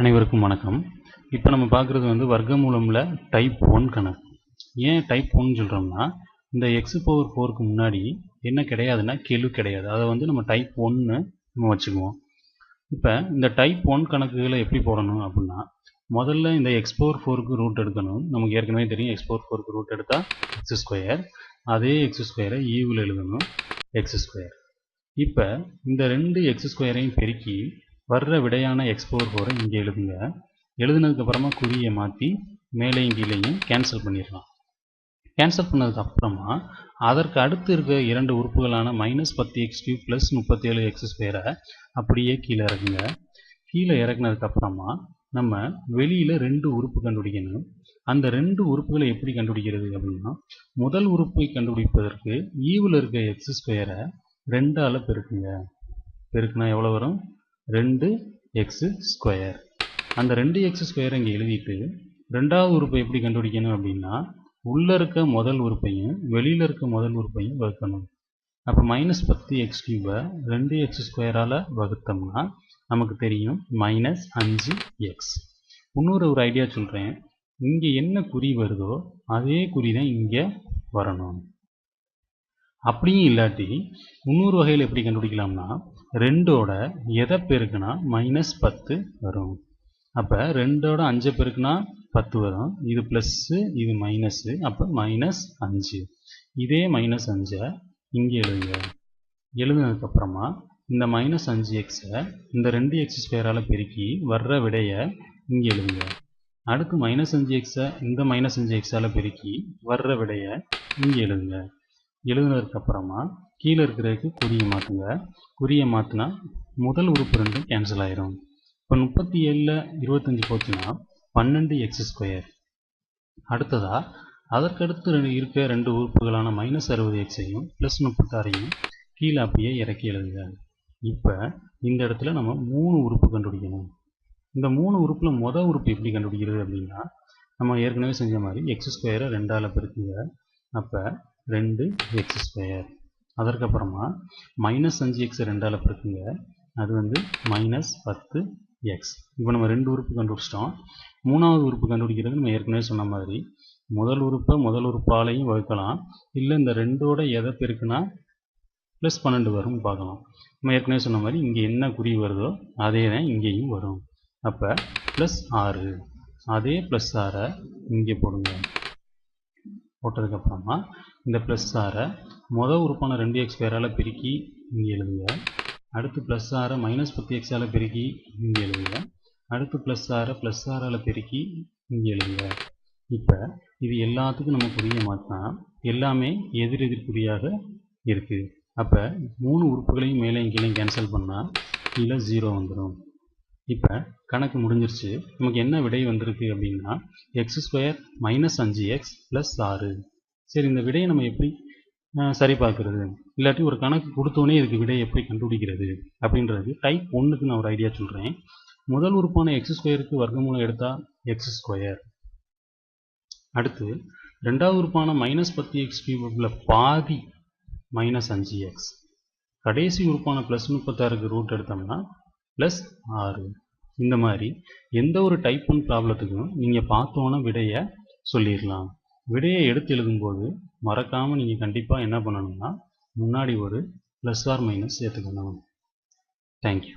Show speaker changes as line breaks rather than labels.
அனைவருக்கும் வணக்கம். இப்போ நம்ம பார்க்குறது வந்து வர்க்கமூலமில் டைப் ஒன் கணக்கு. ஏன் டைப் ஒன் சொல்கிறோம்னா இந்த எக்ஸ் பவர் ஃபோருக்கு முன்னாடி என்ன கிடையாதுன்னா கெழு கிடையாது. அதை வந்து நம்ம டைப் ஒன்னு நம்ம வச்சுக்குவோம். இப்போ இந்த டைப் ஒன் கணக்குகளை எப்படி போடணும் அப்படின்னா முதல்ல இந்த எக்ஸ் பவர் ஃபோருக்கு ரூட் எடுக்கணும். நமக்கு ஏற்கனவே தெரியும் எக்ஸ் பவர் ஃபோருக்கு ரூட் எடுத்தால் எக்ஸ் ஸ்கொயர் அதே எக்ஸ் ஸ்கொயரை ஈவில் எழுதணும் எக்ஸ் ஸ்கொயர் இப்போ இந்த ரெண்டு எக்ஸ் ஸ்கொயரையும் பெருக்கி வர்ற விடையான எக்ஸ் பவர் ஃபோரை இங்கே எழுதுங்க. எழுதுனதுக்கப்புறமா குறியை மாற்றி மேலேயும் கீழேயும் கேன்சல் பண்ணிடலாம். கேன்சல் பண்ணதுக்கு அப்புறமா அதற்கு அடுத்து இருக்க இரண்டு உறுப்புகளான மைனஸ் பத்து எக்ஸ் கியூப் ப்ளஸ் முப்பத்தேழு எக்ஸ் ஸ்கொயரை அப்படியே கீழே இறக்குங்க. கீழே இறக்குனதுக்கப்புறமா நம்ம வெளியில் ரெண்டு உறுப்பு கண்டுபிடிக்கணும். அந்த ரெண்டு உறுப்புகளை எப்படி கண்டுபிடிக்கிறது அப்படின்னா முதல் உறுப்பை கண்டுபிடிப்பதற்கு ஈவில் இருக்க எக்ஸ் ஸ்கொயரை ரெண்டால் பெருக்குங்க. பெருக்குனா எவ்வளோ வரும்? ரெண்டு எக்ஸ் ஸ்கொயர். அந்த ரெண்டு எக்ஸ் ஸ்கொயர் இங்கே எழுதிட்டு ரெண்டாவது உறுப்பை எப்படி கண்டுபிடிக்கணும் அப்படின்னா உள்ளே இருக்க முதல் உறுப்பையும் வெளியில் இருக்க முதல் உறுப்பையும் வகுக்கணும். அப்போ மைனஸ் பத்து எக்ஸ் கியூபை ரெண்டு எக்ஸ் ஸ்கொயரால் வகுத்தோம்னா நமக்கு தெரியும் மைனஸ் அஞ்சு எக்ஸ். இன்னொரு ஒரு ஐடியா சொல்கிறேன் இங்கே என்ன குறி வருதோ அதே குறி தான் இங்கே வரணும். அப்படியும் இல்லாட்டி இன்னொரு வகையில் எப்படி கண்டுபிடிக்கலாம்னா ரெண்டோட எதை பெருக்குனா மைனஸ் பத்து வரும். அப்போ ரெண்டோட அஞ்சை பெருக்குனா பத்து வரும். இது ப்ளஸ்ஸு இது மைனஸ்ஸு அப்போ மைனஸ் அஞ்சு. இதே மைனஸ் அஞ்சை இங்கே எழுதுங்க. எழுதுனதுக்கப்புறமா இந்த மைனஸ் அஞ்சு எக்ஸை இந்த ரெண்டு எக்ஸ் ஸ்கொயரால் பெருக்கி வர்ற விடையை இங்கே எழுதுங்க. அடுத்து மைனஸ் அஞ்சு எக்ஸை இந்த மைனஸ் அஞ்சு எக்ஸால் பெருக்கி வர்ற விடையை இங்கே எழுதுங்க. எழுதுனதுக்கு அப்புறமா கீழே இருக்கிறதுக்கு குறியை மாற்றுங்க குறியை மாற்றினா முதல் உறுப்பு ரெண்டும் கேன்சல் ஆயிரும். இப்போ முப்பத்தி ஏழில் இருபத்தஞ்சி போச்சுன்னா பன்னெண்டு எக்ஸ் ஸ்கொயர் அடுத்ததாக அதற்கடுத்து ரெண்டு இருக்க ரெண்டு உறுப்புகளான மைனஸ் அறுபது எக்ஸையும் ப்ளஸ் முப்பத்தாறையும் கீழே அப்படியே இறக்கி எழுதுங்க. இப்போ இந்த இடத்துல நம்ம மூணு உறுப்பு கண்டுபிடிக்கணும். இந்த மூணு உறுப்பில் மொதல் உறுப்பு எப்படி கண்டுபிடிக்கிறது அப்படின்னா நம்ம ஏற்கனவே செஞ்ச மாதிரி எக்ஸ் ஸ்கொயரை ரெண்டால் பெருக்குங்க. அப்போ ரெண்டு எக்ஸ் ஸ்கொயர் அதற்கப்புறமா மைனஸ் அஞ்சு எக்ஸ் ரெண்டால் பிறக்குங்க அது வந்து மைனஸ் பத்து எக்ஸ் இப்போ நம்ம ரெண்டு உறுப்பு கண்டுபிடிச்சிட்டோம். மூணாவது உறுப்பு கண்டுபிடிக்கிறது நம்ம ஏற்கனவே சொன்ன மாதிரி. முதல் உறுப்பை முதல் உறுப்பாலையும் வகுக்கலாம். இல்லை இந்த ரெண்டோட எதை பெருக்குனா ப்ளஸ் பன்னெண்டு வரும்னு பார்க்கலாம். நம்ம ஏற்கனவே சொன்ன மாதிரி இங்கே என்ன குறி வருதோ அதே தான் இங்கேயும் வரும். அப்போ ப்ளஸ் ஆறு. அதே ப்ளஸ் ஆறை இங்கே போடுங்க. போட்டதுக்கப்புறமா இந்த ப்ளஸ் ஆரை மொதல் உறுப்பான ரெண்டு எக்ஸ் ஸ்கொயரால் பெருக்கி இங்கே எழுதுங்க. அடுத்து ப்ளஸ் ஆரை மைனஸ் பத்து எக்ஸால் பெருக்கி இங்கே எழுதுங்க. அடுத்து ப்ளஸ் ஆரை ப்ளஸ் ஆறால் பெருக்கி இங்கே எழுதுங்க. இப்போ இது எல்லாத்துக்கும் நம்ம புரிய மாற்றினா எல்லாமே எதிர் எதிர் இருக்குது அப்போ மூணு உறுப்புகளையும் மேலே கீழே கேன்சல் பண்ணால் கீழே ஜீரோ வந்துடும் இப்போ கணக்கு முடிஞ்சிருச்சு. நமக்கு என்ன விடை வந்திருக்கு அப்படின்னா எக்ஸ் ஸ்கொயர் மைனஸ் அஞ்சு எக்ஸ் ப்ளஸ் ஆறு. சரி இந்த விடையை நம்ம எப்படி சரி பார்க்குறது இல்லாட்டி ஒரு கணக்கு கொடுத்தோன்னே இதுக்கு விடையை எப்படி கண்டுபிடிக்கிறது? அப்படின்றது டைப் ஒன்றுக்கு நான் ஒரு ஐடியா சொல்கிறேன் முதல் உறுப்பான எக்ஸ் ஸ்கொயருக்கு வர்க்கமூலம் எடுத்தால் எக்ஸ் ஸ்கொயர் அடுத்து ரெண்டாவது உறுப்பான மைனஸ் பத்து எக்ஸ் கியூபில் பாதி மைனஸ் அஞ்சு எக்ஸ் கடைசி உறுப்பான ப்ளஸ் முப்பத்தாறுக்கு ரூட் எடுத்தோம்னா ப்ளஸ் ஆறு. இந்த மாதிரி எந்த ஒரு டைப் ஒன் ப்ராப்ளத்துக்கும் நீங்கள் பார்த்தோன்னா விடையை சொல்லிடலாம் விடையை எடுத்து எழுதும்போது மறக்காமல் நீங்கள் கண்டிப்பாக என்ன பண்ணணும்னா முன்னாடி ஒரு ப்ளஸ் ஆர் மைனஸ் சேர்த்துக்கணும். Thank you